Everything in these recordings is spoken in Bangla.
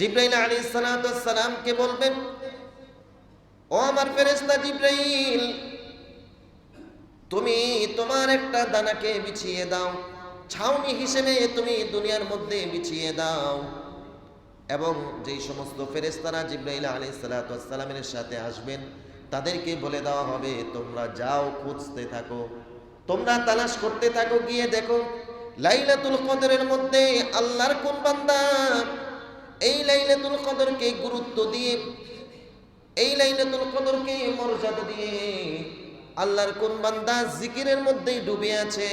জিব্রাইল আলী সালামকে বলবেন, ও আমার ফেরেস্তা জিব্রাইল, তুমি তোমার একটা দানাকে বিছিয়ে দাও, ছাউনি হিসেবে তুমি দুনিয়ার মধ্যে বিছিয়ে দাও। এবং যেই সমস্ত ফেরেস্তারা জিব্রাইল আলী সালাতামের সাথে আসবেন, তাদেরকে বলে দেওয়া হবে, তোমরা যাও, খুঁজতে থাকো। তোমরা তালাশ করতে থাকো, গিয়ে দেখো, লাইলাতুল কদরের মধ্যে আল্লাহর কোন বান্দা এই লাইলাতুল কদরকে গুরুত্ব দিয়ে, এই লাইলাতুল কদরকে মর্যাদা দিয়ে আল্লাহর কোন বান্দা জিকিরের মধ্যেই ডুবে আছে,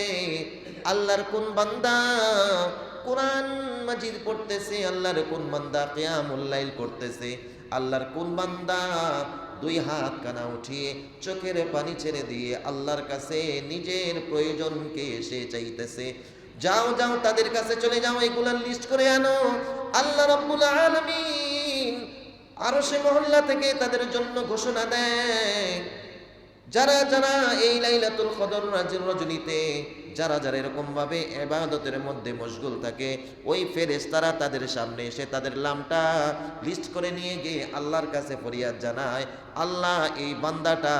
আল্লাহর কোন বান্দা কোরআন মাজিদ পড়তেছে, আল্লাহর কোন বান্দা কিয়ামুল লাইল করতেছে, আল্লাহর কোন বান্দা দুই হাত কানা উঠিয়ে চোখের পানি ছেড়ে দিয়ে আল্লাহর কাছে নিজের প্রয়োজনকে এসে চাইতেছে। যাও যাও, তাদের কাছে চলে যাও, এগুলার লিস্ট করে আনো। আল্লাহ রাব্বুল আলামিন আরও সে মহল্লা থেকে তাদের জন্য ঘোষণা দেয়, যারা যারা এই লাইলাতুল কদর রাজের রজনীতে, যারা যারা এরকম ভাবে এবাদতের মধ্যে মশগুল থাকে, ওই ফেরেশতারা তাদের সামনে এসে তাদের নামটা লিস্ট করে নিয়ে গিয়ে আল্লাহর কাছে ফরিয়াদ জানায়, আল্লাহ এই বান্দাটা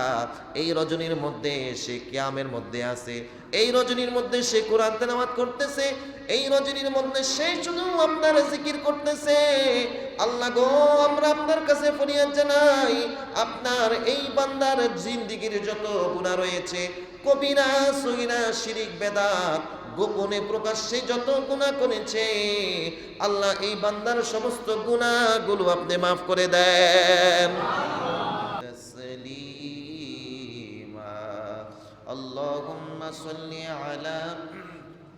এই রজনীর মধ্যে, সে কিয়ামের মধ্যে আছে, এই রজনীর মধ্যে সে কোরআন তেলাওয়াত করতেছে এই রজনীর মধ্যে সে শুধু আপনার জিকির করতেছে আল্লাহ গো আমরা আপনার কাছে ফরিয়াদ জানাই আপনার এই বান্দার জিন্দিগির যত গুণা রয়েছে কবিরা সইরা শিরিক বেদাত গোপনে প্রকাশ্যে যত গুণা করেছে আল্লাহ এই বান্দার সমস্ত গুণাগুলো আপনি মাফ করে দেন تسليما اللهم صل على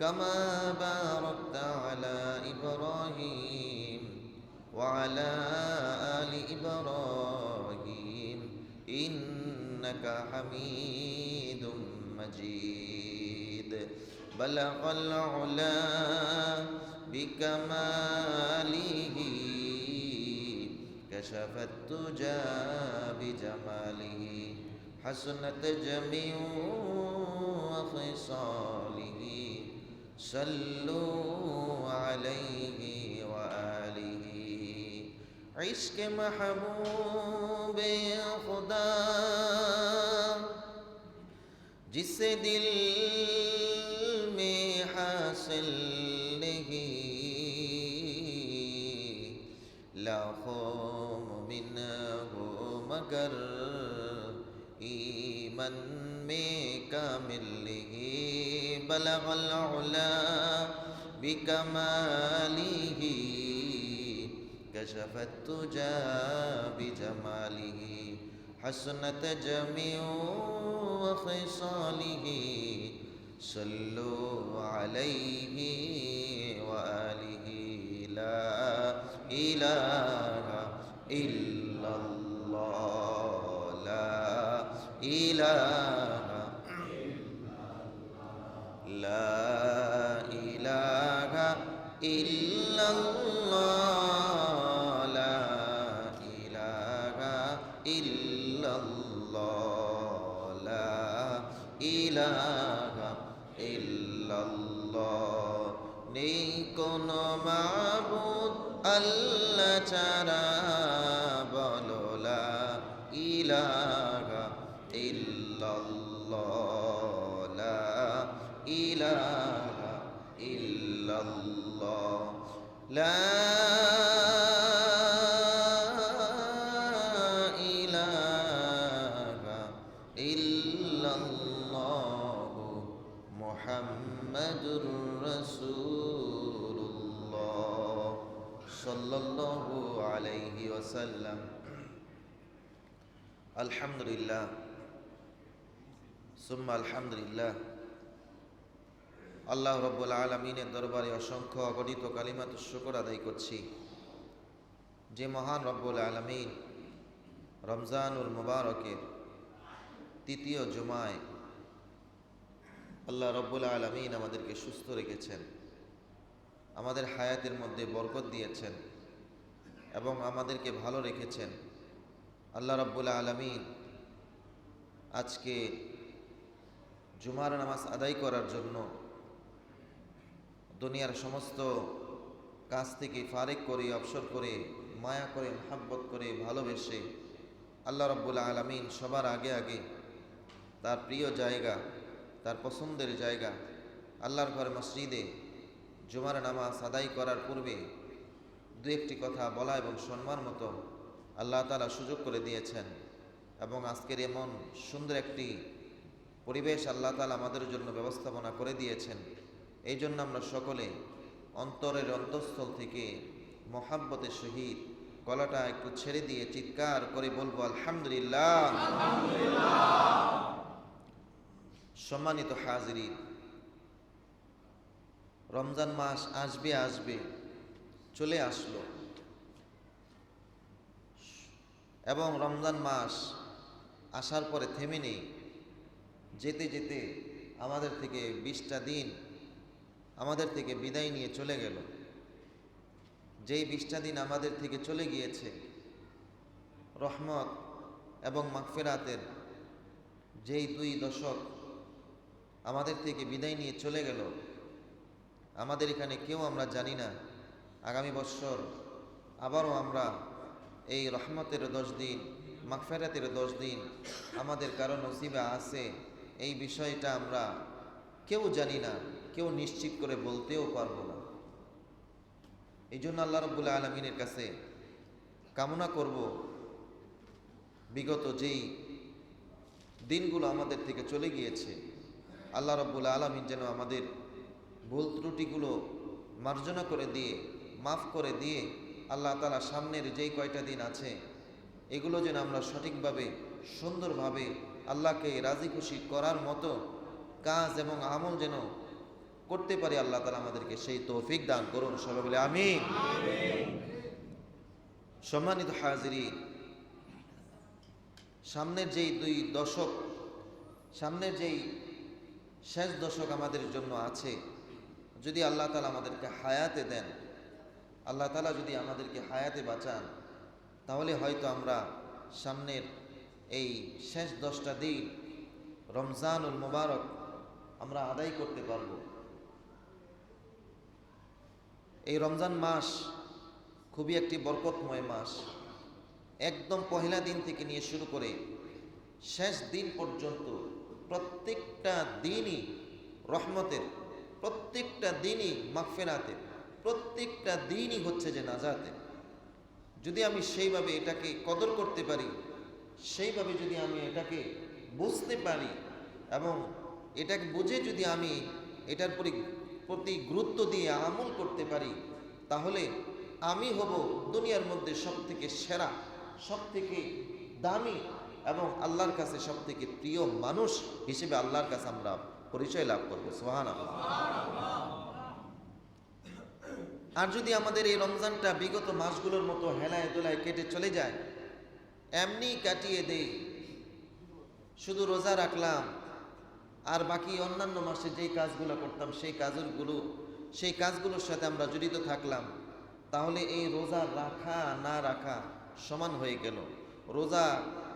كما باركت على إبراهيم وعلى آل إبراهيم إنك حميد مجيد. بلغ العلا بكماله كشف التجى بجماله حسنت جميع خصاله صلوا عليه وآله. عشق محبوب خدا. جس دل میں حاصل لا لاکھوں منه مگر ایمن كمثله بلغ العلا بكماله. كشف التجى بجماله حسنة جميع وخصاله. صلوا عليه وآله لا إله إلا الله لا إله لا إله إلا মুহাম্মাদুর রাসূলুল্লাহ সাল্লাল্লাহু ওয়াসাল্লাম। আলহামদুলিল্লাহ। সুম্মা আলহামদুলিল্লাহ। আল্লাহ রব্বুল আলমিনের দরবারে অসংখ্য অগণিত কালিমাত শুকর আদায় করছি। যে মহান রব্বুল আলমিন রমজানুল মুবারকের তৃতীয় জুমায় আল্লাহ রব্বুল আলমিন আমাদেরকে সুস্থ রেখেছেন, আমাদের হায়াতের মধ্যে বরকত দিয়েছেন এবং আমাদেরকে ভালো রেখেছেন। আল্লাহ রব্বুল আলমিন আজকে জুমার নামাজ আদায় করার জন্য দুনিয়ার সমস্ত কাজ থেকে ফারেক করে, অবসর করে, মায়া করে, মহাব্বত করে, ভালোবেসে আল্লাহ রব্বুল আলমিন সবার আগে আগে তার প্রিয় জায়গা তার পছন্দের জায়গা, আল্লাহর ঘর মসজিদে জুমার নামাজ আদায় করার পূর্বে দু একটি কথা বলা এবং সম্মান মতো আল্লাহ তালা সুযোগ করে দিয়েছেন এবং আজকের এমন সুন্দর একটি পরিবেশ আল্লাহ তালা আমাদের জন্য ব্যবস্থাপনা করে দিয়েছেন। এই জন্য আমরা সকলে অন্তরের অন্তঃস্থল থেকে মহাব্বতের সহিত গলাটা একটু ছেড়ে দিয়ে চিৎকার করে বলব, আলহামদুলিল্লাহ। সম্মানিত হাজিরি রমজান মাস আসবে আসবে চলে আসলো। এবং রমজান মাস আসার পরে থেমে নেই। যেতে যেতে আমাদের থেকে বিশটা দিন আমাদের থেকে বিদায় নিয়ে চলে গেল। যেই বিশটা দিন আমাদের থেকে চলে গিয়েছে, রহমত এবং মাগফেরাতের যেই দুই দশক আমাদের থেকে বিদায় নিয়ে চলে গেল। আমাদের এখানে কেউ আমরা জানি না। আগামী বছর আবারও আমরা এই রহমতের দশ দিন, মাগফেরাতের দশ দিন আমাদের কারও নসিবে আছে। এই বিষয়টা আমরা কেউ জানি না, কেউ নিশ্চিত করে বলতেও পারব না। এই জন্য আল্লাহ রব্বুল্লা আলমিনের কাছে কামনা করব, বিগত যেই দিনগুলো আমাদের থেকে চলে গিয়েছে আল্লাহ রব্বুল আলমিন যেন আমাদের ভুল ত্রুটিগুলো মার্জনা করে দিয়ে, মাফ করে দিয়ে আল্লাহ তালা সামনের যেই কয়টা দিন আছে, এগুলো যেন আমরা সঠিকভাবে, সুন্দরভাবে আল্লাহকে রাজি খুশি করার মতো কাজ এবং আমল যেন করতে পারি আল্লাহ তালা আমাদেরকে সেই তৌফিক দান করুন সবাই বলে আমি সম্মানিত হাজিরি সামনের যেই দুই দশক, সামনের যেই শেষ দশক আমাদের জন্য আছে। যদি আল্লাহ তালা আমাদেরকে হায়াতে দেন, আল্লাহ তালা যদি আমাদেরকে হায়াতে বাঁচান, তাহলে হয়তো আমরা সামনের এই শেষ দশটা দিন, রমজানুল মুবারক, আমরা আদায় করতে পারব। এই রমজান মাস খুবই একটি বরকতময় মাস। একদম পহেলা দিন থেকে নিয়ে শুরু করে শেষ দিন পর্যন্ত প্রত্যেকটা দিনই রহমতের, প্রত্যেকটা দিনই মাগফেরাতের, প্রত্যেকটা দিনই হচ্ছে যে নাজাতের। যদি আমি সেইভাবে এটাকে কদর করতে পারি, সেইভাবে যদি আমি এটাকে বুঝতে পারি এবং এটাকে বুঝে যদি আমি এটার প্রতি প্রতি গুরুত্ব দিয়ে আমল করতে পারি, তাহলে আমি হব দুনিয়ার মধ্যে সব থেকে সেরা সব থেকে দামি এবং আল্লাহর কাছে সব থেকে প্রিয় মানুষ হিসেবে আল্লাহর কাছে আমরা পরিচয় লাভ করব। সোহান আর যদি আমাদের এই রমজানটা বিগত মাসগুলোর মতো হেলায় দোলায় কেটে চলে যায়, এমনি কাটিয়ে দেই, শুধু রোজা রাখলাম, আর বাকি অন্যান্য মাসে যেই কাজগুলো করতাম, সেই কাজগুলো, সেই কাজগুলোর সাথে আমরা জড়িত থাকলাম, তাহলে এই রোজা রাখা না রাখা সমান হয়ে গেল। রোজা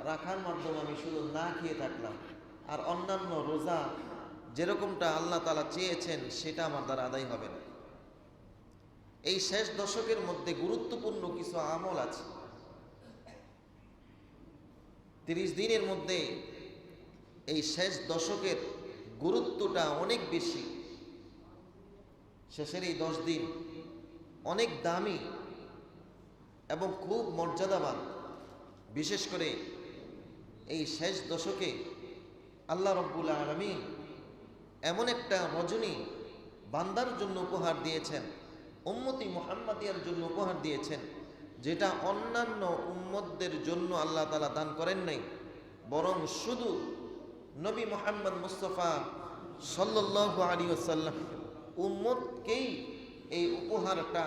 রাখার মাধ্যমে আমি শুধু না খেয়ে থাকলাম। আর অন্যান্য রোজা যেরকমটা আল্লাহ তালা চেয়েছেন, সেটা আমার দ্বারা আদায় হবে না। এই শেষ দশকের মধ্যে গুরুত্বপূর্ণ কিছু আমল আছে। তিরিশ দিনের মধ্যে এই শেষ দশকের গুরুত্বটা অনেক বেশি। শেষের এই দশ দিন অনেক দামি এবং খুব মর্যাদাবান। বিশেষ করে এই শেষ দশকে আল্লাহ রব্বুল আলমী এমন একটা রজনী বান্দার জন্য উপহার দিয়েছেন, উম্মতি মোহাম্মদিয়ার জন্য উপহার দিয়েছেন, যেটা অন্যান্য উম্মতদের জন্য আল্লাহ তালা দান করেন নাই, বরং শুধু নবী মোহাম্মদ মুস্তফা সাল্লাহ আলী আসাল্লাম উম্মতকেই এই উপহারটা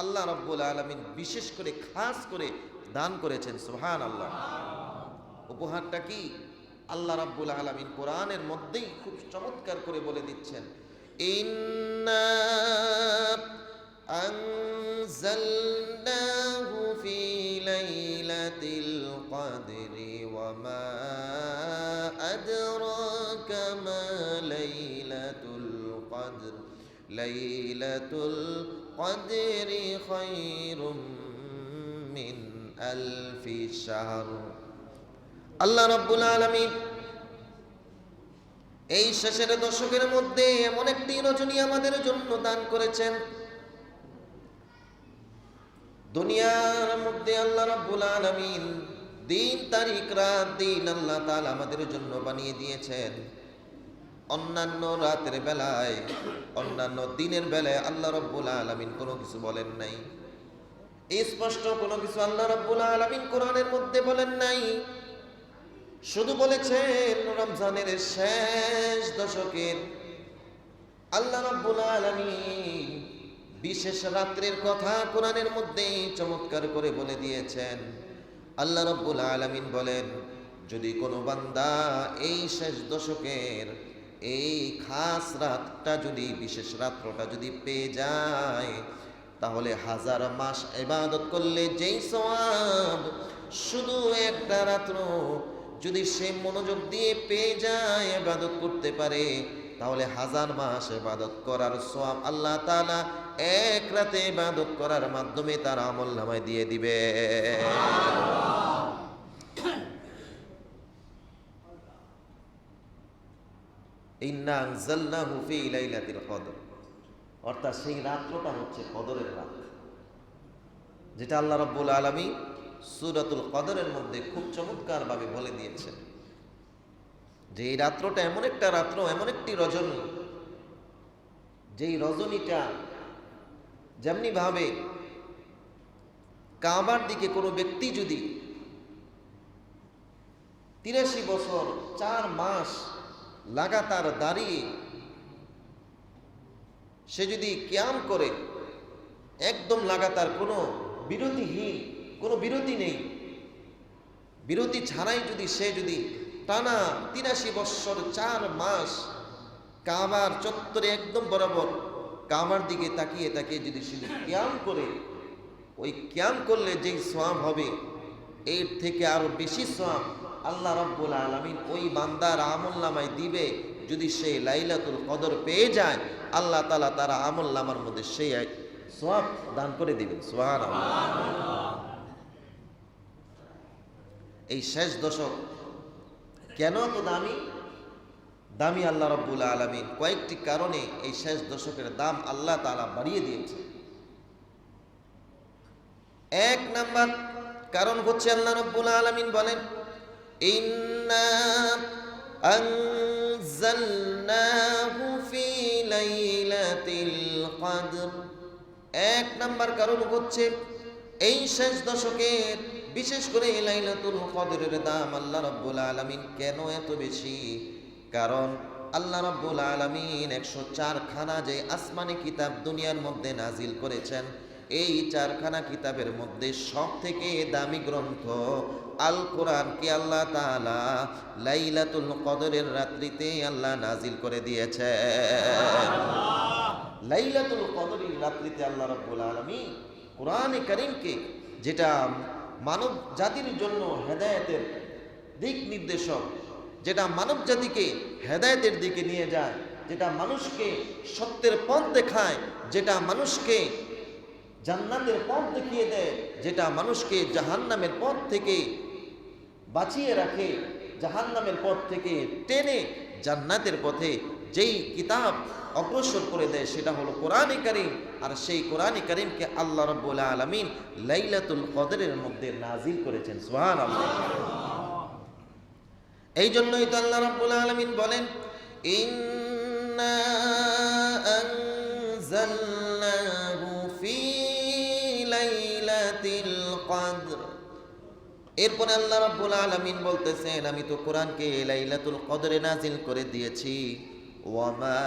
আল্লাহ রব্বুল আলমিন বিশেষ করে খাস করে দান করেছেন সুহান আল্লাহ উপহারটা কি? আল্লাহ রাব্বুল আলামিন কোরআনের মধ্যেই খুব চমৎকার করে বলে দিচ্ছেন লাইলাতিল কদরি ওয়া মা আদরাকা মা আল্লাহ রব্বুল আলমী এই শেষের দশকের মধ্যে এমন একটি রজনী আমাদের জন্য দান করেছেন। দুনিয়ার মধ্যে আল্লাহ রব্বুল আলমিন দিন, তারিখ, রাত, দিন আল্লাহ তাআলা আমাদের জন্য বানিয়ে দিয়েছেন। অন্যান্য রাতের বেলায়, অন্যান্য দিনের বেলায় আল্লাহ রব্বুল আলমিন কোনো কিছু বলেন নাই। স্পষ্ট কোনো কিছু আল্লাহ রব্বুল আলমিন কোরআনের মধ্যে বলেন নাই। শুধু বলেছেন রমজানের শেষ দশকের আল্লাহ রাব্বুল আলামিন বিশেষ রাত্রের কথা কোরআনের মধ্যে চমৎকার করে বলে দিয়েছেন। আল্লাহ রাব্বুল আলামিন বলেন, যদি কোনো বান্দা এই শেষ দশকের এই খাস রাতটা যদি, বিশেষ রাত্রটা যদি পেয়ে যায়, তাহলে হাজার মাস ইবাদত করলে যেই সওয়াব শুধু একটা রাত্র যদি সে মনোযোগ দিয়ে পেয়ে যায় এবাদত করতে পারে, তাহলে হাজার মাস এবাদত করার সব আল্লাহ তাআলা এক রাতে ইবাদত করার মাধ্যমে তার আমল নামায় দিয়ে দিবে। অর্থাৎ সেই রাত্রটা হচ্ছে কদরের রাত, যেটা আল্লাহ রাব্বুল আলামিন সুরাতুল কদরের মধ্যে খুব চমৎকারভাবে বলে দিয়েছেন যে এই রাত্রটা এমন একটা রাত্র, এমন একটি রজনী, যেই রজনীটা যেমনি ভাবে কাবার দিকে কোনো ব্যক্তি যদি তিরাশি বছর, চার মাস লাগাতার দাঁড়িয়ে সে যদি ক্যাম করে, একদম লাগাতার কোনো বিরতিহীন কোনো বিরতি নেই। বিরতি ছাড়াই যদি সে যদি টানা তিরাশি বৎসর চার মাস কামার চত্বরে একদম বরাবর কামার দিকে তাকিয়ে তাকিয়ে যদি সে ক্যাম করে, ওই ক্যাম করলে যেই সোয়াব হবে, এর থেকে আরও বেশি সোয়াব আল্লাহ রব্বুল আলমিন ওই বান্দার আমল নামায় দিবে। যদি সে লাইলাতুল কদর পেয়ে যায়, আল্লাহ তালা তারা আমল নামার মধ্যে সেই এক সোয়াব দান করে দিবেন। সোহান এই শেষ দশক কেন এত দামি? দামি আল্লাহ রব্বুল আলমিন কয়েকটি কারণে এই শেষ দশকের দাম আল্লাহ তালা বাড়িয়ে দিয়েছে। এক নাম্বার কারণ হচ্ছে আল্লাহ রব্বুল আলমিন বলেন এক নাম্বার কারণ হচ্ছে এই শেষ দশকের বিশেষ করে লাইলাতুল কদরের দাম আল্লাহ রাব্বুল আলামিন কেন এত বেশি? কারণ আল্লাহ রাব্বুল আলামিন একশো চারখানা যে আসমানি কিতাব দুনিয়ার মধ্যে নাজিল করেছেন এই চারখানা কিতাবের মধ্যে সব থেকে দামি গ্রন্থ আল কোরআন কোরআনকে আল্লাহ তাআলা লাইলাতুল কদরের রাত্রিতে আল্লাহ নাজিল করে দিয়েছে লাইলাতুল কদরের রাত্রিতে আল্লাহ রাব্বুল আলামিন কোরআনে করিমকে যেটা মানব জাতির জন্য হেদায়তের দিক নির্দেশক, যেটা মানব জাতিকে হেদায়তের দিকে নিয়ে যায়, যেটা মানুষকে সত্যের পথ দেখায়, যেটা মানুষকে জান্নাতের পথ দেখিয়ে দেয়, যেটা মানুষকে জাহান্নামের পথ থেকে বাঁচিয়ে রাখে, জাহান্নামের পথ থেকে টেনে জান্নাতের পথে যেই কিতাব অগ্রসর করে দেয় সেটা হলো কোরআনে করিম, আর সেই কোরআনে করিমকে আল্লাহ রব্বুল আলমিন লাইলাতুল কদরের মধ্যে নাজিল করেছেন সোহান এই জন্যই তো আল্লাহ রব্বুল আলমিন বলেন, ইন্না এরপরে আল্লাহ রাব্বুল আলামিন বলতেছেন, আমি তো কোরআনকে লাইলাতুল কদরে নাজিল করে দিয়েছি। ওয়ামা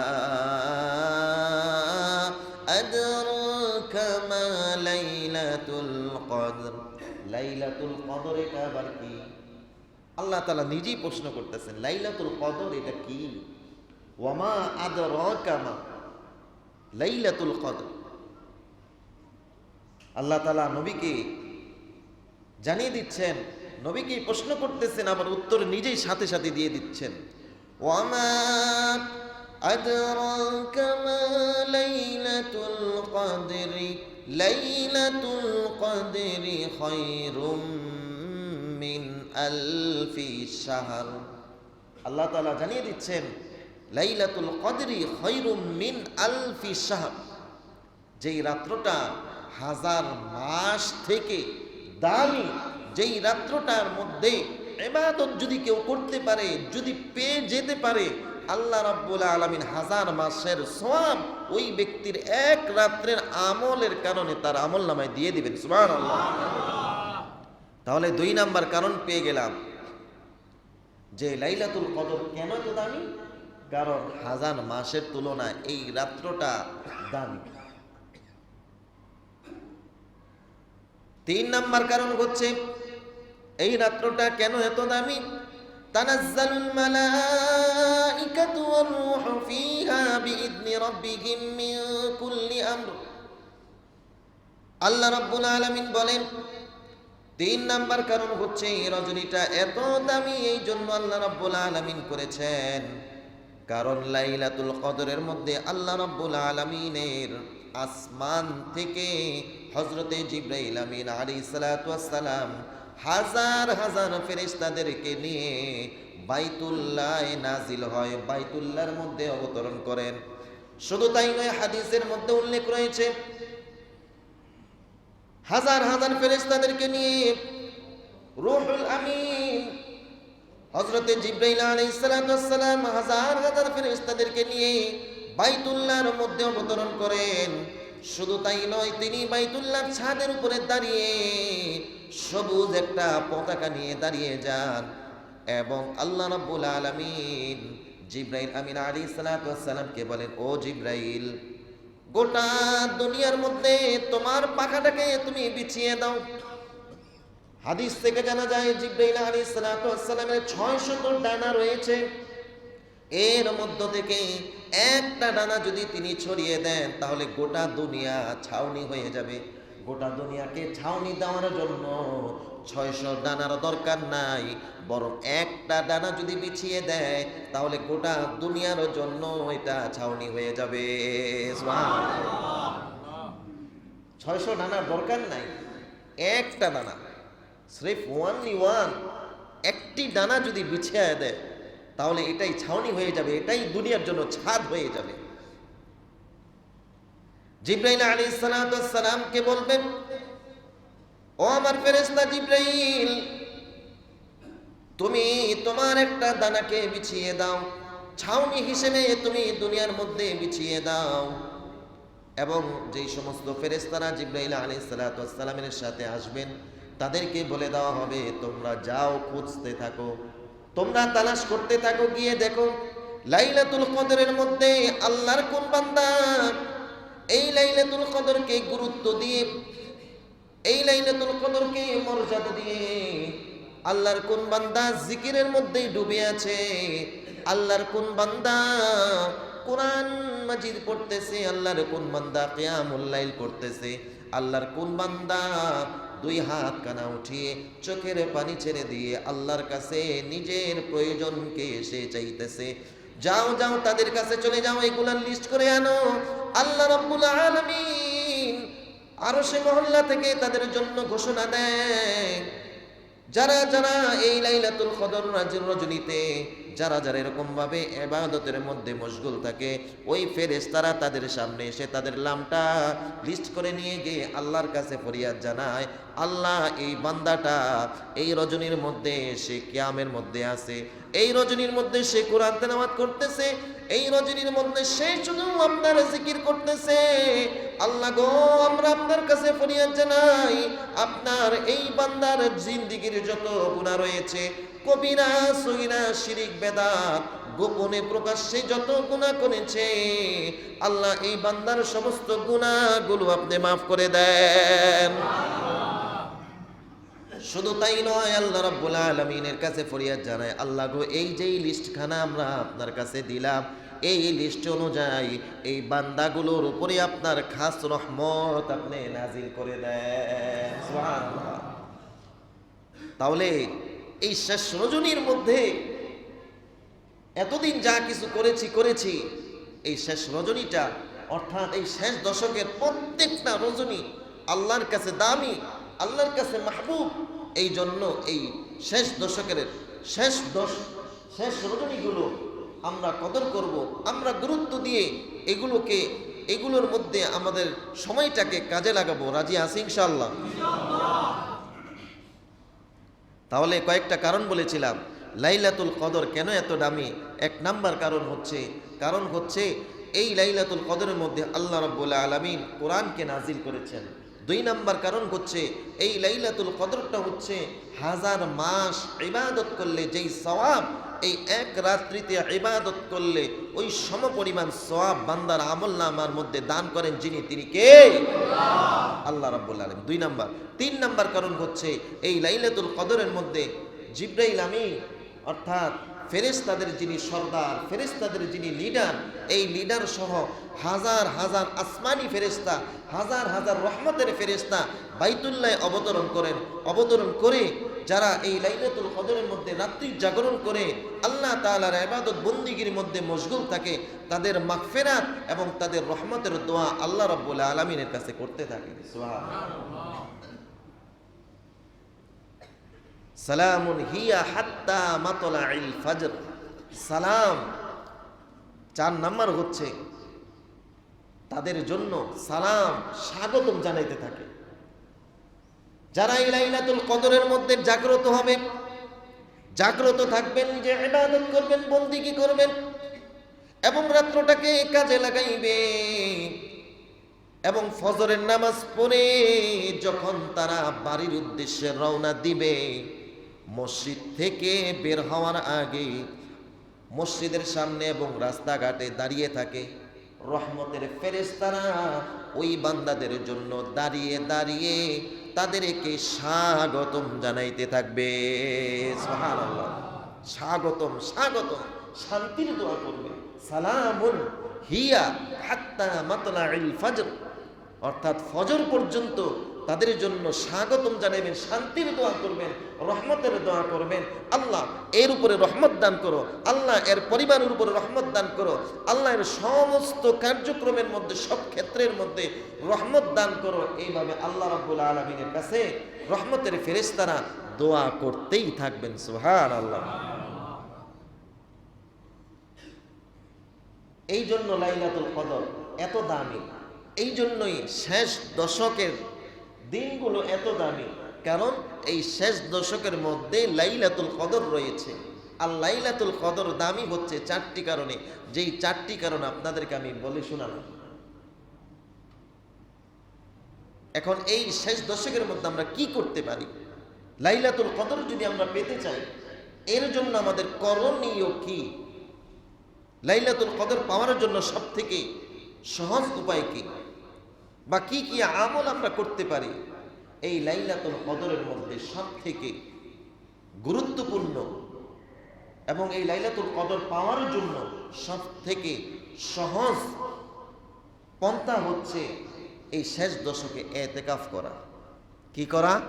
أدراك ما ليلة القدر লাইলাতুল কদর এটা আবার কি আল্লাহ তাআলা নিজেই প্রশ্ন করতেছেন লাইলাতুল কদর এটা কি ওয়ামা আদরাকা মা লাইলাতুল কদর আল্লাহ তাআলা নবীকে জানিয়ে দিচ্ছেন নবীকে প্রশ্ন করতেছেন আবার উত্তর নিজেই সাথে সাথে দিয়ে দিচ্ছেন ওয়ামা আদরাকা মা লাইলাতুল কদরি লাইলাতুল কদরি খায়রুম মিন আলফি শাহর আল্লাহ তাআলা জানিয়ে দিচ্ছেন, লাইলাতুল কদরি খায়রুম মিন আলফি শাহর। যেই রাত্রটা হাজার মাস থেকে দামি, যেই রাত্রটার মধ্যে এবাদত যদি কেউ করতে পারে, যদি পেয়ে যেতে পারে আল্লাহ রাব্বুল আলামিন হাজার মাসের সোয়াব ওই ব্যক্তির এক রাত্রের আমলের কারণে তার আমল নামায় দিয়ে দিবেন, সুবহানাল্লাহ। তাহলে দুই নাম্বার কারণ পেয়ে গেলাম যে লাইলাতুল কদর কেন তো দামি? কারণ হাজার মাসের তুলনায় এই রাত্রটা দামি। তিন নাম্বার কারণ হচ্ছে, এই রাত্রটা কেন এত দামি? মালাইকাতু ওয়ার রূহু ফিহা বিইذনি রাব্বিহিম মিন কুল্লি আমর। আল্লাহ রাব্বুল আলামিন বলেন, তিন নাম্বার কারণ হচ্ছে এই রজনীটা এত দামি, এই জন্য আল্লাহ রাব্বুল আলামিন করেছেন। কারণ লাইলাতুল কদরের মধ্যে আল্লাহ রাব্বুল আলামিনের আসমান থেকে হজরতে জিব্রাইল আমিন আলী সালাম হাজার হাজার ফেরেশতাদেরকে নিয়ে বাইতুল্লাহ নাজিল হয়, বাইতুল্লাহর মধ্যে অবতরণ করেন। শুধু তাই নয়, হাদিসের মধ্যে উল্লেখ রয়েছে, হাজার হাজার ফেরেশতাদেরকে নিয়ে রুহুল আমিন হজরতে জিব্রাইল আলাইহিসসালাম হাজার হাজার ফেরেশতাদেরকে নিয়ে বাইতুল্লাহর মধ্যে অবতরণ করেন। শুধু তাই নয়, তিনি বাইতুল্লাহর ছাদের উপরে দাঁড়িয়ে সবুজ একটা পতাকা নিয়ে দাঁড়িয়ে যান এবং আল্লাহ রাব্বুল আলামিন জিব্রাইল আমিন আলাইহিস সালামকে বলেন, ও জিব্রাইল, গোটা দুনিয়ার মধ্যে তোমার পাখাটাকে তুমি বিছিয়ে দাও। হাদিস থেকে জানা যায়, জিব্রাইল আলাইহিস সালামের ছয় শত ডানা রয়েছে। এর মধ্য থেকে একটা ডানা যদি তিনি ছড়িয়ে দেন, তাহলে গোটা দুনিয়া ছাউনি হয়ে যাবে। গোটা দুনিয়াকে ছাউনি দেওয়ার জন্য ছয়শো ডানার দরকার নাই, বরং একটা ডানা যদি বিছিয়ে দেয়, তাহলে গোটা দুনিয়ার জন্য এটা ছাউনি হয়ে যাবে। ছয়শো ডানার দরকার নাই, একটা ডানা স্রেফ ওয়ানলি ওয়ান একটি ডানা যদি বিছিয়ে দেয়, তাহলে এটাই ছাউনি হয়ে যাবে, এটাই দুনিয়ার জন্য ছাদ হয়ে যাবে। জিব্রাইল আলী সালামকে বলবেন, ও আমার ফেরেস্তা জিব্রাইল, তুমি তোমার একটা দানাকে বিছিয়ে দাও, ছাউনি হিসেবে তুমি দুনিয়ার মধ্যে বিছিয়ে দাও। এবং যেই সমস্ত ফেরেস্তারা জিব্রাইল আলী সালামের সাথে আসবেন, তাদেরকে বলে দেওয়া হবে, তোমরা যাও, খুঁজতে থাকো। তোমরা তালাশ করতে থাকো, গিয়ে দেখো, লাইলাতুল কদরের মধ্যে আল্লাহর কোন বান্দা এই লাইলাতুল কদরকে গুরুত্ব দিয়ে, এই লাইলাতুল কদরকে মর্যাদা দিয়ে আল্লাহর কোন বান্দা জিকিরের মধ্যেই ডুবে আছে, আল্লাহর কোন বান্দা কোরআন মাজিদ পড়তেছে, আল্লাহর কোন বান্দা কিয়ামুল লাইল করতেছে, আল্লাহর কোন বান্দা দুই হাত কানা উঠিয়ে চোখের পানি ছেড়ে দিয়ে আল্লাহর কাছে নিজের প্রয়োজনকে সে চাইতেছে। যাও যাও, তাদের কাছে চলে যাও, এগুলার লিস্ট করে আনো। আল্লাহ রব্বুল আলামিন আরও সে মহল্লা থেকে তাদের জন্য ঘোষণা দেয়, যারা যারা এই লাইলাতুল কদর রজনীতে যারা যারা এরকম ভাবে এবাদতের মধ্যে মশগুল থাকে, ওই ফেরেশতারা তাদের সামনে এসে তাদের নামটা লিস্ট করে নিয়ে গিয়ে আল্লাহর কাছে ফরিয়াদ জানায়, আল্লাহ, এই বান্দাটা এই রজনীর মধ্যে সে কিয়ামের মধ্যে আছে, এই রজনীর মধ্যে সে কোরআন তেলাওয়াত করতেছে, এই রজনীর মধ্যে সে শুধু আপনার জিকির করতেছে। আল্লাহ গো, আমরা আপনার কাছে ফরিয়াদ জানাই, আপনার এই বান্দার জিন্দিগির যত গুণা রয়েছে কবিরা, সহিরা, শিরিক, বেদাত গোপনে প্রকাশ্যে যত গুণা করেছে, আল্লাহ এই বান্দার সমস্ত গুণাগুলো আপনি মাফ করে দেন শুধু তাই নয়, আল্লাহ রাব্বুল আলামিনের কাছে ফরিয়াদ জানায়, আল্লাহ গো, এই যে লিস্টখানা আমরা আপনার কাছে দিলাম, এই লিস্ট অনুযায়ী এই বান্দাগুলোর উপরে আপনার খাস রহমত আপনি নাজিল করে দেন। তাহলে এই শেষ রজনীর মধ্যে এতদিন যা কিছু করেছি করেছি, এই শেষ রজনীটা, অর্থাৎ এই শেষ দশকের প্রত্যেকটা রজনী আল্লাহর কাছে দামি, আল্লাহর কাছে মাহবুব, এই জন্য এই শেষ দশকের শেষ দশ, শেষ রজনীগুলো আমরা কদর করব, আমরা গুরুত্ব দিয়ে এগুলোকে, এগুলোর মধ্যে আমাদের সময়টাকে কাজে লাগাবো। রাজি আছি ইনশাআল্লাহ? তাহলে কয়েকটা কারণ বলেছিলাম। লাইলাতুল কদর কেন এত দামি? এক নাম্বার কারণ হচ্ছে কারণ হচ্ছে এই লাইলাতুল কদরের মধ্যে আল্লাহ রব্বুল আলমিন কোরআনকে নাজিল করেছেন। দুই নাম্বার কারণ হচ্ছে, এই লাইলাতুল কদরটা হচ্ছে হাজার মাস ইবাদত করলে যেই সওয়াব এই এক রাত্রিতে ইবাদত করলে ওই সমপরিমাণ সওয়াব বান্দার আমল নামার মধ্যে দান করেন যিনি তিনি কে? আল্লাহ। রাব্বুল আলামিন। দুই নাম্বার। তিন নাম্বার কারণ হচ্ছে এই লাইলাতুল কদরের মধ্যে জিব্রাইল আমিন অর্থাৎ ফেরেশতাদের যিনি সর্দার ফেরেশতাদের যিনি লিডার এই লিডার সহ হাজার হাজার আসমানি ফেরেশতা হাজার হাজার রহমতের ফেরেশতা বাইতুল্লাহ অবতরণ করেন। অবতরণ করে যারা এই লাইলাতুল কদরের মধ্যে রাত্রি জাগরণ করে আল্লাহ তাআলার ইবাদত বন্দিগির মধ্যে মশগুল থাকে, তাদের মাগফিরাত এবং তাদের রহমতের দোয়া আল্লাহ রাব্বুল আলামিনের কাছে করতে থাকে। সালামুন হিয়া হাত্তা মাতলাইল ফজর। সালাম চার নাম্বার হচ্ছে তাদের জন্য সালাম স্বাগতম জানাইতে থাকে। যারা এই লাইলাতুল কদরের মধ্যে জাগ্রত হবে, জাগ্রত থাকবেন যে ইবাদত করবেন, বন্দি বন্দিগি করবেন, এবং রাত্রটাকে কাজে লাগাইবে এবং ফজরের নামাজ পড়ে যখন তারা বাড়ির উদ্দেশ্যে রওনা দিবে, মসজিদ থেকে বের হওয়ার আগে মসজিদের সামনে এবং রাস্তাঘাটে দাঁড়িয়ে থাকে। রহমতের ফেরেশতারা ওই বান্দাদের জন্য দাঁড়িয়ে দাঁড়িয়ে তাদেরকে স্বাগতম জানাইতে থাকবে। স্বাগতম স্বাগতম। শান্তির দোয়া করবে। সালামুন হিয়া হাত্তা মাতলা ফজর। অর্থাৎ ফজর পর্যন্ত তাদের জন্য স্বাগতম জানাবেন শান্তির দোয়া করবেন, রহমতের দোয়া করবেন। আল্লাহ, এর উপরে রহমত দান করো। আল্লাহ, এর পরিবারের উপরে রহমত দান করো। আল্লাহ, এর সমস্ত কার্যক্রমের মধ্যে, সব ক্ষেত্রের মধ্যে রহমত দান করো। এইভাবে আল্লাহ রাব্বুল আলমিনের কাছে রহমতের ফেরেশতারা দোয়া করতেই থাকবেন সুহান আল্লাহ এই জন্য লাইলাতুল কদর এত দামি। এই জন্যই শেষ দশকের দিনগুলো এত দামি। কারণ এই শেষ দশকের মধ্যে লাইলাতুল কদর রয়েছে। আর লাইলাতুল কদর দামি হচ্ছে চারটি কারণে। যেই চারটি কারণ আপনাদেরকে আমি বলে শোনালাম। এখন এই শেষ দশকের মধ্যে আমরা কি করতে পারি? লাইলাতুল কদর যদি আমরা পেতে চাই, এর জন্য আমাদের করণীয় কি? লাইলাতুল কদর পাওয়ার জন্য সব থেকে সহজ উপায় কি? বা কি কি আমল আমরা করতে পারি? এই লাইলাতুল কদরের মধ্যে সব থেকে গুরুত্বপূর্ণ এবং এই লাইলাতুল কদর পাওয়ার জন্য সব থেকে সহজ পন্থা হচ্ছে এই শেষ দশকে এতেকাফ করা। কি করা?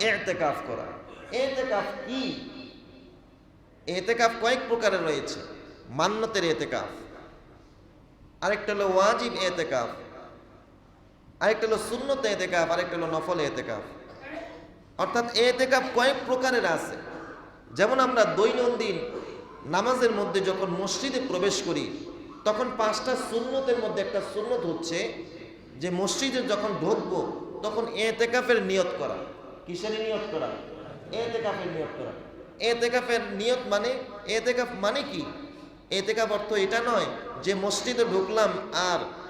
এতেকাফ করা। এতেকাফ কি? এতেকাফ কয়েক প্রকারের রয়েছে। মান্যতের এতেকাফ। আরেকটা হলো ওয়াজিব এতেকাফ। আরেকটা হলো শূন্যত এতেকাফ, আরেকটা হলো নফল এতেকাফ। অর্থাৎ এতেকাফ কয়েক প্রকারের আছে। যেমন আমরা দৈনন্দিন নামাজের মধ্যে যখন মসজিদে প্রবেশ করি, তখন পাঁচটা সুন্নতের মধ্যে একটা সুন্নত হচ্ছে যে মসজিদে যখন ঢুকবো, তখন এতেকাফের নিয়ত করা। কিসের নিয়ত করা? এতেকাফের নিয়ত করা। এতেকাফের নিয়ত মানে এতেকাফ মানে কি? এতেকাফ অর্থ এটা নয় যে মসজিদে ঢুকলাম আর